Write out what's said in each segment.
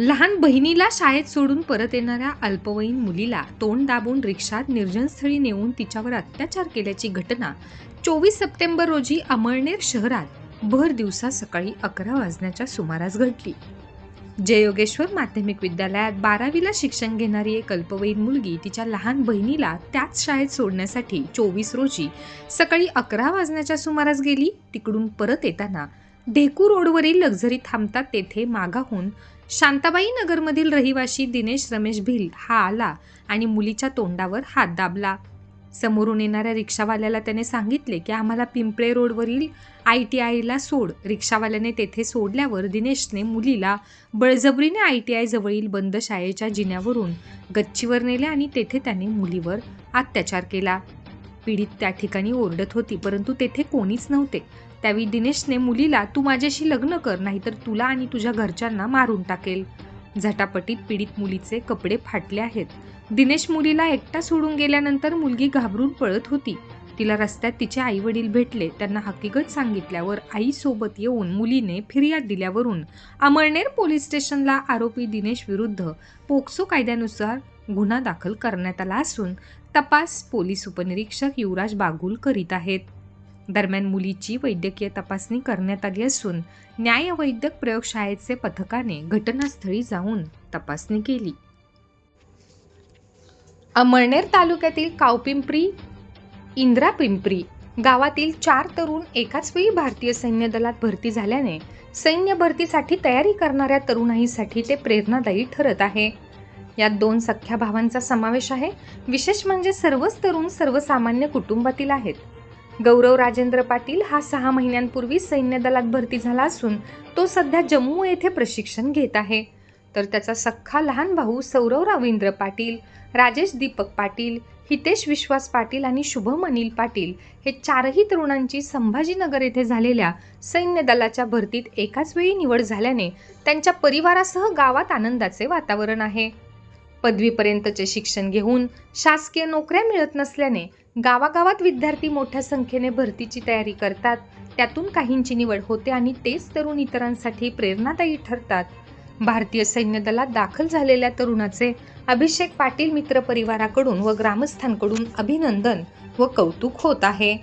लहान बहिणीला शाळेत सोडून परत येणाऱ्या अल्पवयीन मुलीला तोंड दाबून रिक्षात निर्जनस्थळी नेऊन तिच्यावर अत्याचार केल्याची घटना चोवीस सप्टेंबर रोजी अमळनेर शहरात भर दिवसा सकाळी अकरा वाजण्याच्या सुमारास घडली. जयोगेश्वर माध्यमिक विद्यालयात बारावीला शिक्षण घेणारी एक अल्पवयीन मुलगी तिच्या लहान बहिणीला त्याच शाळेत सोडण्यासाठी चोवीस रोजी सकाळी अकरा वाजण्याच्या सुमारास गेली. तिकडून परत येताना ढेकू रोडवरील लक्झरी थांबतात तेथे मागाहून शांताबाई नगरमधील रहिवाशी दिनेश रमेश भिल हा आला आणि मुलीच्या तोंडावर हात दाबला. समोरून येणाऱ्या रिक्षावाल्याला त्याने सांगितले की आम्हाला पिंपळे रोडवरील आय टी आयला सोड. रिक्षावाल्याने तेथे सोडल्यावर दिनेशने मुलीला बळजबरीने आय टी आय जवळील बंद शाळेच्या जिन्यावरून गच्चीवर नेले आणि तेथे त्याने मुलीवर अत्याचार केला. पीडित त्या ठिकाणी ओरडत होती परंतु तेथे कोणीच नव्हते. त्यावेळी दिनेशने मुलीला तू माझ्याशी लग्न कर नाहीतर तुला आणि तुझ्या घरच्यांना मारून टाकेल. झटापटीत पीडित मुलीचे कपडे फाटले आहेत. दिनेश मुलीला एकटा सोडून गेल्यानंतर मुलगी घाबरून पळत होती. तिला रस्त्यात तिचे आई वडील भेटले. त्यांना हकीकत सांगितल्यावर आईसोबत येऊन मुलीने फिर्याद दिल्यावरून अमळनेर पोलीस स्टेशनला आरोपी दिनेश विरुद्ध पोक्सो कायद्यानुसार गुन्हा दाखल करण्यात आला असून तपास पोलीस उपनिरीक्षक युवराज बागुल करीत आहेत. दरम्यान मुलीची वैद्यकीय तपासणी करण्यात आली असून न्यायवैद्यक प्रयोगशाळेचे पथकाने घटनास्थळी जाऊन तपासणी केली. अमळनेर तालुक्यातील कावपिंपरी इंद्रा पिंपरी गावातील चार तरुण एकाच वेळी भारतीय सैन्य दलात भरती झाल्याने सैन्य भरतीसाठी तयारी करणाऱ्या तरुणाईसाठी ते प्रेरणादायी ठरत आहे. यात दोन सख्ख्या भावांचा समावेश आहे. विशेष म्हणजे सर्वच तरुण सर्वसामान्य कुटुंबातील आहेत. गौरव राजेंद्र पाटील हा सहा महिन्यांपूर्वी सैन्य दलात भरती झाला असून तो सध्या जम्मू येथे प्रशिक्षण घेत आहे. तर त्याचा सख्खा लहान भाऊ सौरव रवींद्र पाटील राजेश दीपक पाटील हितेश विश्वास पाटील आणि शुभम अनिल पाटील हे चारही तरुणांची संभाजीनगर येथे झालेल्या सैन्य दलाच्या भरतीत एकाच वेळी निवड झाल्याने त्यांच्या परिवारासह गावात आनंदाचे वातावरण आहे. पदवीपर्यंतचे शिक्षण घेऊन शासकीय नोकऱ्या मिळत नसल्याने गावागावात विद्यार्थी मोठ्या संख्येने भरतीची तयारी करतात. त्यातून काहींची निवड होते आणि तेच तरुण इतरांसाठी प्रेरणादायी ठरतात. भारतीय सैन्य दलात दाखल झालेल्या तरुणाचे अभिषेक पाटील मित्र परिवाराकडून व ग्रामस्थांकडून अभिनंदन व कौतुक होत आहे.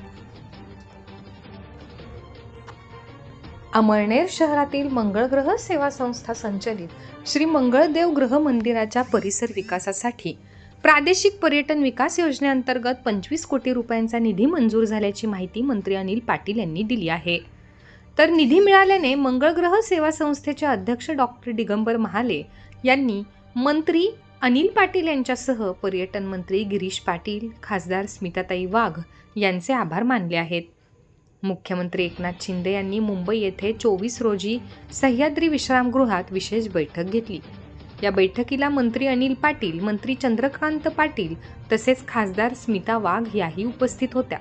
अमळनेर शहरातील मंगळग्रह सेवा संस्था संचलित श्री मंगळदेव ग्रह मंदिराच्या परिसर विकासासाठी प्रादेशिक पर्यटन विकास योजनेअंतर्गत पंचवीस कोटी रुपयांचा निधी मंजूर झाल्याची माहिती मंत्री अनिल पाटील यांनी दिली आहे. तर निधी मिळाल्याने मंगळग्रह सेवा संस्थेचे अध्यक्ष डॉक्टर दिगंबर महाले यांनी मंत्री अनिल पाटील यांच्यासह पर्यटन मंत्री गिरीश पाटील खासदार स्मिताताई वाघ यांचे आभार मानले आहेत. मुख्यमंत्री एकनाथ शिंदे यांनी मुंबई येथे चोवीस रोजी सह्याद्री विश्रामगृहात विशेष बैठक घेतली. या बैठकीला मंत्री अनिल पाटील मंत्री चंद्रकांत पाटील तसेच खासदार स्मिता वाघ याही उपस्थित होत्या.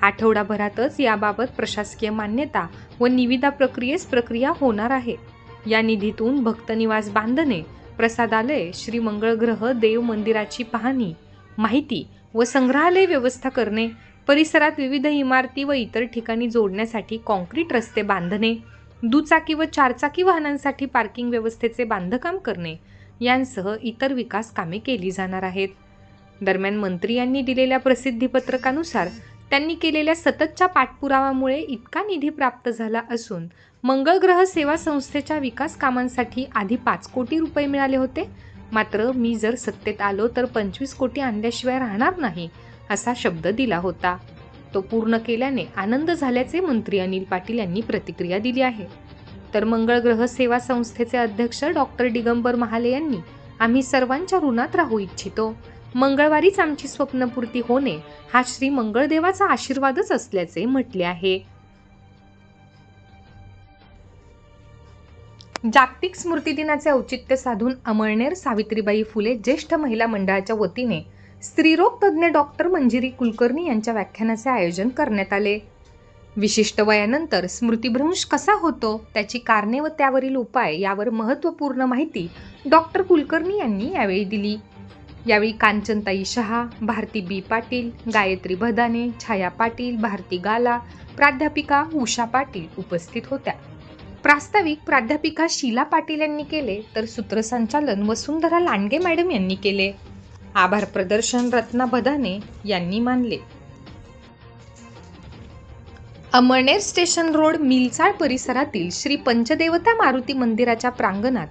आठवडाभरातच याबाबत प्रशासकीय मान्यता व निविदा प्रक्रियेस प्रक्रिया होणार आहे. या निधीतून भक्तनिवास बांधणे प्रसादालय श्री मंगळग्रह देव मंदिराची पाहणी माहिती व संग्रहालय व्यवस्था करणे परिसरात विविध इमारती व इतर ठिकाणी जोडण्यासाठी कॉन्क्रीट रस्ते बांधणे दुचाकी व चारचाकी वाहनांसाठी पार्किंग व्यवस्थेचे बांधकाम करणे यांसह इतर विकास कामे केली जाणार आहेत. दरम्यान मंत्री यांनी दिलेल्या प्रसिद्धीपत्रकानुसार त्यांनी केलेल्या सततच्या पाठपुरावामुळे इतका निधी प्राप्त झाला असून मंगळग्रह सेवा संस्थेच्या विकास कामांसाठी आधी पाच कोटी रुपये मिळाले होते. मात्र मी जर सत्तेत आलो तर पंचवीस कोटी आणल्याशिवाय राहणार नाही असा शब्द दिला होता. तो पूर्ण केल्याने आनंद झाल्याचे मंत्री अनिल पाटील यांनी प्रतिक्रिया दिली आहे. तर मंगळग्रह सेवा संस्थेचे अध्यक्ष डॉक्टर दिगंबर महाले यांनी आम्ही सर्वांच्या ऋणात राहू इच्छितो. मंगळवारीच आमची स्वप्नपूर्ती होणे हा श्री मंगळदेवाचा आशीर्वादच असल्याचे म्हटले आहे. जागतिक स्मृती दिनाचे औचित्य साधून अमळनेर सावित्रीबाई फुले ज्येष्ठ महिला मंडळाच्या वतीने स्त्रीरोग तज्ज्ञ डॉक्टर मंजिरी कुलकर्णी यांच्या व्याख्यानाचे आयोजन करण्यात आले. विशिष्ट वयानंतर स्मृतिभ्रंश कसा होतो त्याची कारणे व त्यावरील उपाय यावर महत्त्वपूर्ण माहिती डॉक्टर कुलकर्णी यांनी यावेळी दिली. यावेळी कांचनताई शहा भारती बी. पाटील गायत्री भदाने छाया पाटील भारती गाला प्राध्यापिका उषा पाटील उपस्थित होत्या. प्रास्ताविक प्राध्यापिका शीला पाटील यांनी केले तर सूत्रसंचालन वसुंधरा लांडगे मॅडम यांनी केले. आभार प्रदर्शन रत्ना बदाने यांनी मानले. अमळनेर स्टेशन रोड मिलचाळ परिसरातील श्री पंचदेवता मारुती मंदिराच्या प्रांगणात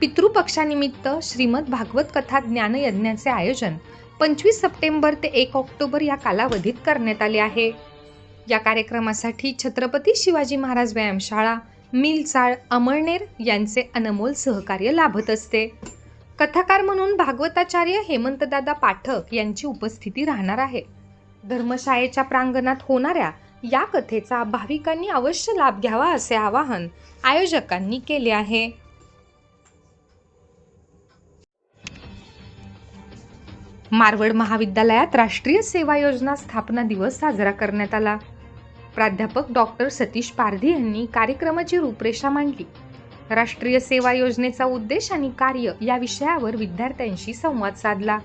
पितृपक्षानिमित्त श्रीमद भागवत कथा ज्ञानयज्ञाचे आयोजन पंचवीस सप्टेंबर ते एक ऑक्टोबर या कालावधीत करण्यात आले आहे. या कार्यक्रमासाठी छत्रपती शिवाजी महाराज व्यायामशाळा मिलचाळ अमळनेर यांचे अनमोल सहकार्य लाभत असते. कथाकार म्हणून भागवताचार्य हेमंतदादा पाठक यांची उपस्थिती राहणार आहे. धर्मशाळेच्या प्रांगणात होणाऱ्या या कथेचा भाविकांनी अवश्य लाभ घ्यावा असे आवाहन आयोजकांनी केले आहे. मारवड महाविद्यालयात राष्ट्रीय सेवा योजना स्थापना दिवस साजरा करण्यात आला. प्राध्यापक डॉक्टर सतीश पारधी यांनी कार्यक्रमाची रूपरेषा मांडली. राष्ट्रीय सेवा योजनेचा उद्देश आणि कार्य या विषयावर विद्यार्थ्यांशी संवाद साधला.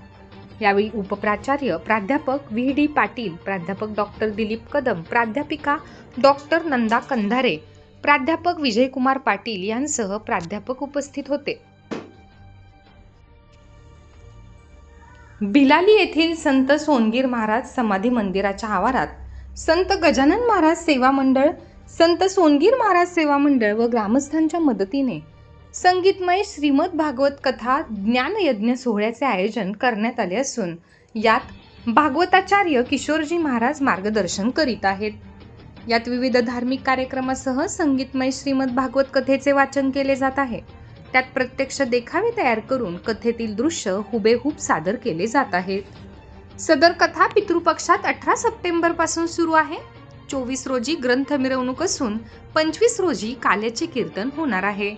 यावेळी उपप्राचार्य प्राध्यापक व्ही डी पाटील प्राध्यापक डॉक्टर दिलीप कदम प्राध्यापिका डॉक्टर नंदा कंधारे प्राध्यापक विजयकुमार पाटील यांसह प्राध्यापक उपस्थित होते. बिलाली येथील संत सोनगीर महाराज समाधी मंदिराच्या आवारात संत गजानन महाराज सेवा मंडळ संत सोनगीर महाराज सेवा मंडळ व ग्रामस्थांच्या मदतीने संगीतमय श्रीमद भागवत कथा ज्ञानयज्ञ सोहळ्याचे आयोजन करण्यात आले असून यात भागवताचार्य किशोरजी महाराज मार्गदर्शन करीत आहेत. यात विविध धार्मिक कार्यक्रमासह संगीतमय श्रीमद भागवत कथेचे वाचन केले जात आहे. त्यात प्रत्यक्ष देखावे तयार करून कथेतील दृश्य हुबेहूब सादर केले जात आहेत. सदर कथा पितृपक्षात अठरा सप्टेंबरपासून सुरू आहे. चोवीस रोजी ग्रंथ मिरवणूक असून पंचवीस रोजी काल्याचे कीर्तन होणार आहे.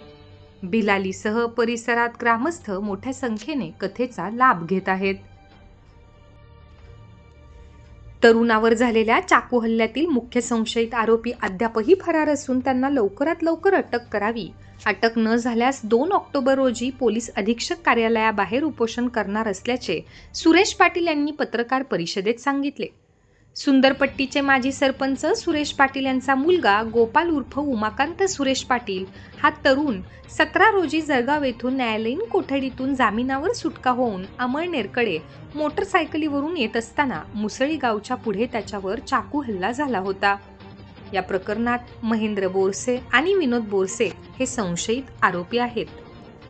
भिलालीसह परिसरात ग्रामस्थ मोठ्या संख्येने कथेचा लाभ घेत आहेत. तरुणावर झालेल्या चाकू हल्ल्यातील मुख्य संशयित आरोपी अद्यापही फरार असून त्यांना लवकरात लवकर अटक करावी. अटक न झाल्यास दोन ऑक्टोबर रोजी पोलीस अधीक्षक कार्यालयाबाहेर उपोषण करणार असल्याचे सुरेश पाटील यांनी पत्रकार परिषदेत सांगितले. सुंदरपट्टीचे माजी सरपंच सुरेश पाटील यांचा मुलगा गोपाल उर्फ उमाकांत सुरेश पाटील. हा तरुण सतरा रोजी जळगाव येथून न्यायालयीन कोठडीतून जामिनावर सुटका होऊन अमळनेरकडे मोटरसायकलीवरून येत असताना मुसळी गावच्या पुढे त्याच्यावर चाकू हल्ला झाला होता. या प्रकरणात महेंद्र बोरसे आणि विनोद बोरसे हे संशयित आरोपी आहेत.